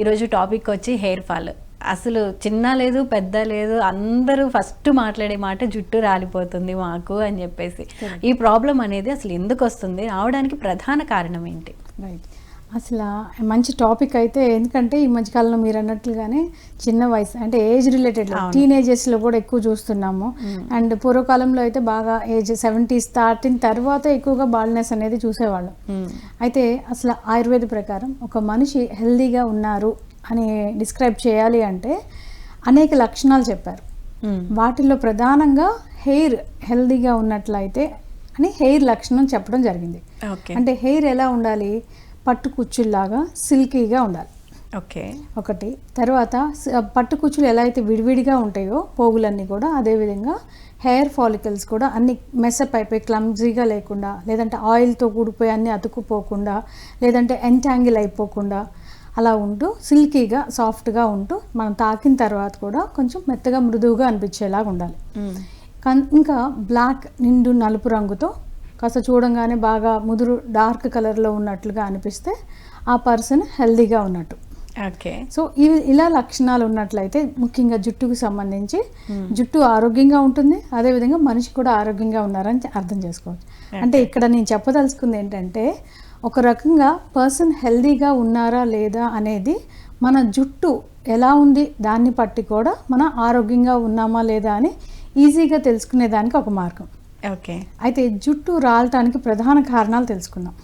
ఈరోజు టాపిక్ వచ్చి hair fall అసలు చిన్న లేదు పెద్ద లేదు అందరూ ఫస్ట్ మాట్లాడే మాట జుట్టు రాలిపోతుంది మాకు అని చెప్పేసి. ఈ ప్రాబ్లం అనేది అసలు ఎందుకు వస్తుంది? రావడానికి ప్రధాన కారణం ఏంటి? రైట్ అసలు మంచి టాపిక్ అయితే ఎందుకంటే ఈ మధ్యకాలంలో మీరు అన్నట్లుగానే చిన్న వయసు అంటే ఏజ్ రిలేటెడ్. టీనేజెస్లో కూడా ఎక్కువ చూస్తున్నాము. అండ్ పూర్వకాలంలో అయితే బాగా ఏజ్ సెవెంటీస్ దాటిన తర్వాత ఎక్కువగా బాల్నెస్ అనేది చూసేవాళ్ళం. అయితే అసలు ఆయుర్వేద ప్రకారం ఒక మనిషి హెల్దీగా ఉన్నారు అని డిస్క్రైబ్ చేయాలి అంటే అనేక లక్షణాలు చెప్పారు. వాటిల్లో ప్రధానంగా హెయిర్ హెల్దీగా ఉన్నట్లయితే అని హెయిర్ లక్షణం చెప్పడం జరిగింది. అంటే హెయిర్ ఎలా ఉండాలి? పట్టు కుచ్చుల్లాగా సిల్కీగా ఉండాలి. ఓకే. ఒకటి. తర్వాత పట్టు కుచ్చులు ఎలా అయితే విడివిడిగా ఉంటాయో పోగులన్నీ కూడా అదేవిధంగా హెయిర్ ఫాలికల్స్ కూడా అన్ని మెస్సప్ అయిపోయి క్లమ్జీగా లేకుండా లేదంటే ఆయిల్తో కూడిపోయి అన్ని అతుక్కుపోకుండా లేదంటే ఎంటాంగిల్ అయిపోకుండా అలా ఉంటూ సిల్కీగా సాఫ్ట్గా ఉంటూ మనం తాకిన తర్వాత కూడా కొంచెం మెత్తగా మృదువుగా అనిపించేలాగా ఉండాలి. ఇంకా బ్లాక్ నిండు నలుపు రంగుతో కాస్త చూడంగానే బాగా ముదురు డార్క్ కలర్లో ఉన్నట్లుగా అనిపిస్తే ఆ పర్సన్ హెల్దీగా ఉన్నట్టు. ఓకే. సో ఇవి ఇలా లక్షణాలు ఉన్నట్లయితే ముఖ్యంగా జుట్టుకు సంబంధించి జుట్టు ఆరోగ్యంగా ఉంటుంది. అదేవిధంగా మనిషి కూడా ఆరోగ్యంగా ఉన్నారని అర్థం చేసుకోవచ్చు. అంటే ఇక్కడ నేను చెప్పదలుచుకుంది ఏంటంటే ఒక రకంగా పర్సన్ హెల్దీగా ఉన్నారా లేదా అనేది మన జుట్టు ఎలా ఉంది దాన్ని బట్టి కూడా మన ఆరోగ్యంగా ఉన్నామా లేదా అని ఈజీగా తెలుసుకునేదానికి ఒక మార్గం. ఓకే. అయితే జుట్టు రాలటానికి ప్రధాన కారణాలు తెలుసుకుందాం.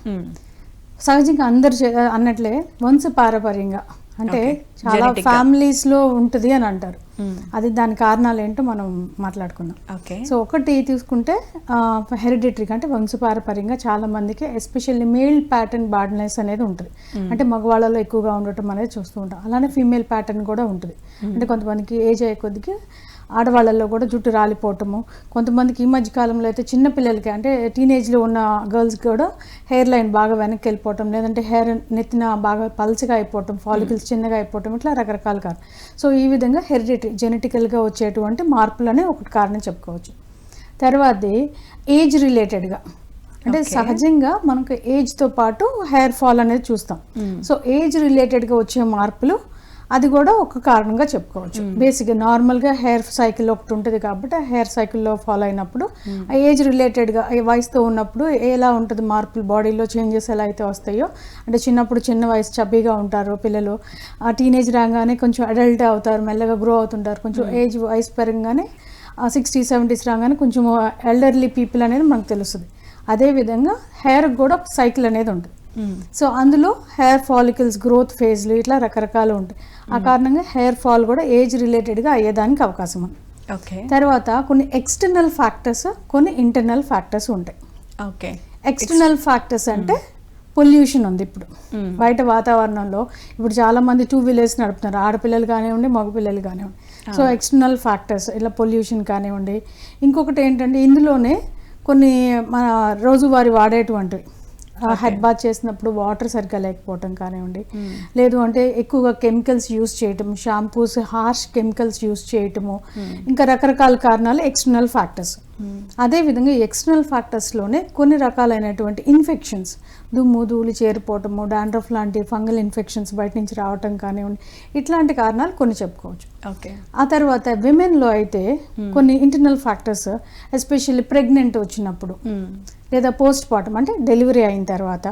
సహజంగా అందరు అన్నట్లే వంశ పారపర్యంగా. అంటే. చాలా. ఫ్యామిలీస్లో ఉంటుంది అని అంటారు. అది దాని కారణాలు ఏంటో మనం మాట్లాడుకుందాం. ఓకే. సో ఒకటి తీసుకుంటే హెరిడిటరీగా అంటే వంశపారపర్యంగా చాలా మందికి ఎస్పెషల్లీ మేల్ ప్యాటర్న్ బాడ్నెస్ అనేది ఉంటుంది. అంటే మగవాళ్ళలో ఎక్కువగా ఉండటం అనేది చూస్తూ ఉంటాం. అలానే ఫీమేల్ ప్యాటర్న్ కూడా ఉంటుంది. అంటే కొంతమందికి ఏజ్ అయ్యే కొద్దికి ఆడవాళ్ళల్లో కూడా జుట్టు రాలిపోవటము. కొంతమందికి ఈ మధ్య కాలంలో అయితే చిన్న పిల్లలకి అంటే టీనేజ్లో ఉన్న గర్ల్స్ కూడా హెయిర్ లైన్ బాగా వెనక్కి వెళ్ళిపోవటం లేదంటే హెయిర్ నెత్తిన బాగా పల్చగా అయిపోవటం ఫాలికల్స్ చిన్నగా అయిపోవటం ఇట్లా రకరకాల కారణం సో ఈ విధంగా హెరిడిటరీ జెనెటికల్గా వచ్చేటువంటి మార్పులనే ఒకటి కారణం చెప్పుకోవచ్చు. తర్వాతది ఏజ్ రిలేటెడ్గా అంటే. సహజంగా మనకు ఏజ్తో పాటు హెయిర్ ఫాల్ అనేది చూస్తాం. సో ఏజ్ రిలేటెడ్గా వచ్చే మార్పులు అది కూడా ఒక కారణంగా చెప్పుకోవచ్చు. బేసిక్గా నార్మల్గా హెయిర్ సైకిల్ ఒకటి ఉంటుంది కాబట్టి ఆ హెయిర్ సైకిల్లో ఫాలో అయినప్పుడు ఆ ఏజ్ రిలేటెడ్గా వయసుతో ఉన్నప్పుడు ఎలా ఉంటుంది మార్పులు బాడీలో చేంజెస్ ఎలా అయితే వస్తాయో అంటే చిన్నప్పుడు చిన్న వయసు చబ్బీగా ఉంటారు పిల్లలు ఆ టీనేజ్ రాగానే కొంచెం అడల్ట్ అవుతారు మెల్లగా గ్రో అవుతుంటారు. కొంచెం ఏజ్ వయసు పెరగగానే సిక్స్టీ సెవెంటీస్ రాగానే కొంచెం ఎల్డర్లీ పీపుల్ అనేది మనకు తెలుస్తుంది. అదేవిధంగా హెయిర్ కూడా ఒక సైకిల్ అనేది ఉంటుంది. సో అందులో హెయిర్ ఫాలికల్స్ గ్రోత్ ఫేజ్లు ఇట్లా రకరకాలు ఉంటాయి. ఆ కారణంగా హెయిర్ ఫాల్ కూడా ఏజ్ రిలేటెడ్గా అయ్యేదానికి అవకాశం ఉంది. ఓకే. తర్వాత కొన్ని ఎక్స్టర్నల్ ఫ్యాక్టర్స్ కొన్ని ఇంటర్నల్ ఫ్యాక్టర్స్ ఉంటాయి. ఓకే. ఎక్స్టర్నల్ ఫ్యాక్టర్స్ అంటే పొల్యూషన్ ఉంది ఇప్పుడు. బయట వాతావరణంలో ఇప్పుడు చాలా మంది టూ వీలర్స్ నడుపుతున్నారు. ఆడపిల్లలు కానివ్వండి మగపిల్లలు కానివ్వండి. సో ఎక్స్టర్నల్ ఫ్యాక్టర్స్ ఇట్లా పొల్యూషన్ కానివ్వండి. ఇంకొకటి ఏంటంటే ఇందులోనే కొన్ని మన రోజువారీ వాడేటువంటివి. హెడ్ బాత్ చేసినప్పుడు వాటర్ సరిగ్గా లేకపోవటం కానివ్వండి. లేదు అంటే ఎక్కువగా కెమికల్స్ యూస్ చేయటం షాంపూస్ హార్ష్ కెమికల్స్ యూస్ చేయటము ఇంకా రకరకాల కారణాలు ఎక్స్టర్నల్ ఫ్యాక్టర్స్. అదేవిధంగా ఎక్స్టర్నల్ ఫ్యాక్టర్స్లోనే కొన్ని రకాలైనటువంటి ఇన్ఫెక్షన్స్ దుమ్ము ధూళి చేరిపోవటము డాండ్రఫ్ లాంటి ఫంగల్ ఇన్ఫెక్షన్స్ బయట నుంచి రావటం కానివ్వండి ఇట్లాంటి కారణాలు కొన్ని చెప్పుకోవచ్చు. ఓకే. ఆ తర్వాత విమెన్లో అయితే కొన్ని ఇంటర్నల్ ఫ్యాక్టర్స్ ఎస్పెషల్లీ ప్రెగ్నెంట్ వచ్చినప్పుడు లేదా పోస్ట్ పార్టం అంటే డెలివరీ అయిన తర్వాత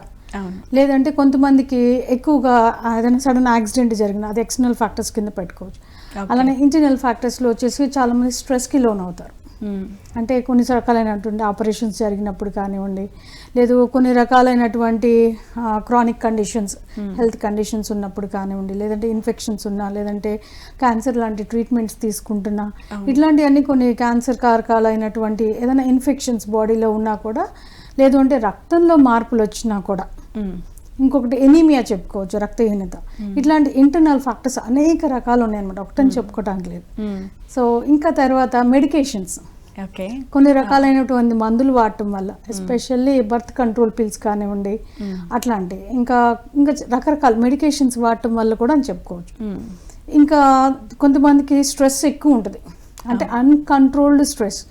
లేదంటే కొంతమందికి ఎక్కువగా ఏదైనా సడన్ యాక్సిడెంట్ జరిగిన అది ఎక్స్టర్నల్ ఫ్యాక్టర్స్ కింద పెట్టుకోవచ్చు. అలానే ఇంటర్నల్ ఫ్యాక్టర్స్లో వచ్చేసి చాలామంది స్ట్రెస్కి లోన్ అవుతారు అంటే కొన్ని రకాలైనటువంటి ఆపరేషన్స్ జరిగినప్పుడు కానివ్వండి లేదు కొన్ని రకాలైనటువంటి క్రానిక్ కండిషన్స్ హెల్త్ కండిషన్స్ ఉన్నప్పుడు కానివ్వండి లేదంటే ఇన్ఫెక్షన్స్ ఉన్నా లేదంటే క్యాన్సర్ లాంటి ట్రీట్మెంట్స్ తీసుకుంటున్నా ఇట్లాంటివన్నీ కొన్ని క్యాన్సర్ కారకాలైనటువంటి ఏదైనా ఇన్ఫెక్షన్స్ బాడీలో ఉన్నా కూడా లేదు అంటే రక్తంలో మార్పులు వచ్చినా కూడా. ఇంకొకటి ఎనీమియా చెప్పుకోవచ్చు రక్తహీనత. ఇట్లాంటి ఇంటర్నల్ ఫ్యాక్టర్స్ అనేక రకాలు ఉన్నాయన్నమాట ఒకటని చెప్పుకోవడానికి లేదు. సో ఇంకా తర్వాత మెడికేషన్స్ కొన్ని రకాలైనటువంటి మందులు వాడటం వల్ల ఎస్పెషల్లీ బర్త్ కంట్రోల్ పిల్స్ కానివ్వండి అట్లాంటి ఇంకా ఇంకా రకరకాల మెడికేషన్స్ వాడటం వల్ల కూడా అని చెప్పుకోవచ్చు. ఇంకా కొంతమందికి స్ట్రెస్ ఎక్కువ ఉంటుంది. అంటే అన్కంట్రోల్డ్ స్ట్రెస్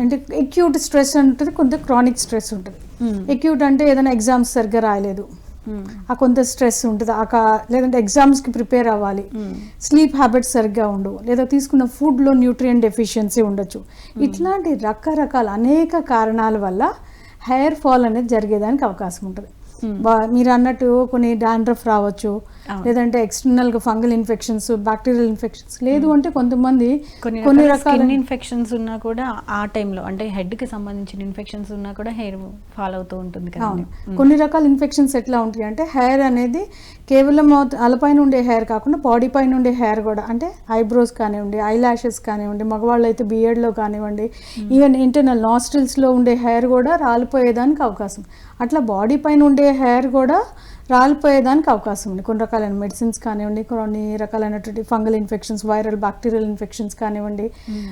అంటే ఎక్యూట్ స్ట్రెస్ ఉంటుంది కొంత క్రానిక్ స్ట్రెస్ ఉంటుంది. ఎక్యూట్ అంటే ఏదైనా ఎగ్జామ్స్ సరిగ్గా రాయలేదు. ఆ కొంత స్ట్రెస్ ఉంటుంది. ఆ లేదంటే ఎగ్జామ్స్కి ప్రిపేర్ అవ్వాలి. స్లీప్ హ్యాబిట్స్ సరిగ్గా ఉండవు. లేదా తీసుకున్న ఫుడ్లో న్యూట్రియం డెఫిషియన్సీ ఉండొచ్చు. ఇట్లాంటి రకరకాల అనేక కారణాల వల్ల హెయిర్ ఫాల్ అనేది జరిగేదానికి అవకాశం ఉంటుంది. బా- మీరు అన్నట్టు కొన్ని డాండ్రఫ్ రావచ్చు. లేదంటే ఎక్స్టర్నల్గా ఫంగల్ ఇన్ఫెక్షన్స్ బ్యాక్టీరియల్ ఇన్ఫెక్షన్స్ లేదు అంటే కొంతమంది కొన్ని రకాల ఇన్ఫెక్షన్స్ ఉన్నా కూడా ఆ టైంలో అంటే హెడ్కి సంబంధించిన ఇన్ఫెక్షన్స్ ఉన్నా కూడా హెయిర్ ఫాల్ అవుతూ ఉంటుంది కదండి. కొన్ని రకాల ఇన్ఫెక్షన్స్ ఎట్లా ఉంటాయి అంటే హెయిర్ అనేది కేవలం అలపైన ఉండే హెయిర్ కాకుండా బాడీ పైన ఉండే హెయిర్ కూడా అంటే ఐబ్రోస్ కానివ్వండి ఐ లాషెస్ కానివ్వండి మగవాళ్ళు అయితే బియర్డ్లో కానివ్వండి ఈవెన్ ఇంటర్నల్ నాస్ట్రిల్స్లో ఉండే హెయిర్ కూడా రాలిపోయేదానికి అవకాశం. అట్లా బాడీ పైన ఉండే హెయిర్ కూడా రాలిపోయేదానికి అవకాశం ఉంది. కొన్ని రకాలైన మెడిసిన్స్ కానివ్వండి కొన్ని రకాలైనటువంటి fungal infections viral bacterial infections కానివ్వండి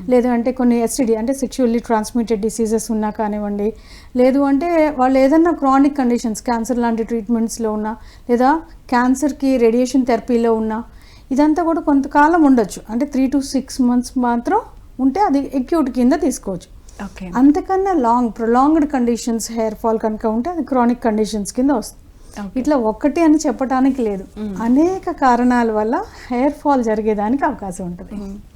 లేదు అంటే కొన్ని ఎస్టిడి అంటే సెక్షువల్లీ ట్రాన్స్మిటెడ్ డిసీజెస్ ఉన్నా కానివ్వండి లేదు అంటే వాళ్ళు ఏదన్నా క్రానిక్ కండిషన్స్ క్యాన్సర్ లాంటి ట్రీట్మెంట్స్లో ఉన్నా లేదా క్యాన్సర్కి రేడియేషన్ థెరపీలో ఉన్నా ఇదంతా కూడా కొంతకాలం ఉండొచ్చు. అంటే త్రీ టు సిక్స్ మంత్స్ మాత్రం ఉంటే అది ఎక్యూట్ కింద తీసుకోవచ్చు. ఓకే. అంతకన్నా long prolonged conditions hair fall కనుక ఉంటే అది క్రానిక్ కండిషన్స్ కింద వస్తుంది. ఇట్లా ఒక్కటి అని చెప్పడానికి లేదు. అనేక కారణాల వల్ల హెయిర్ ఫాల్ జరిగేదానికి అవకాశం ఉంటుంది.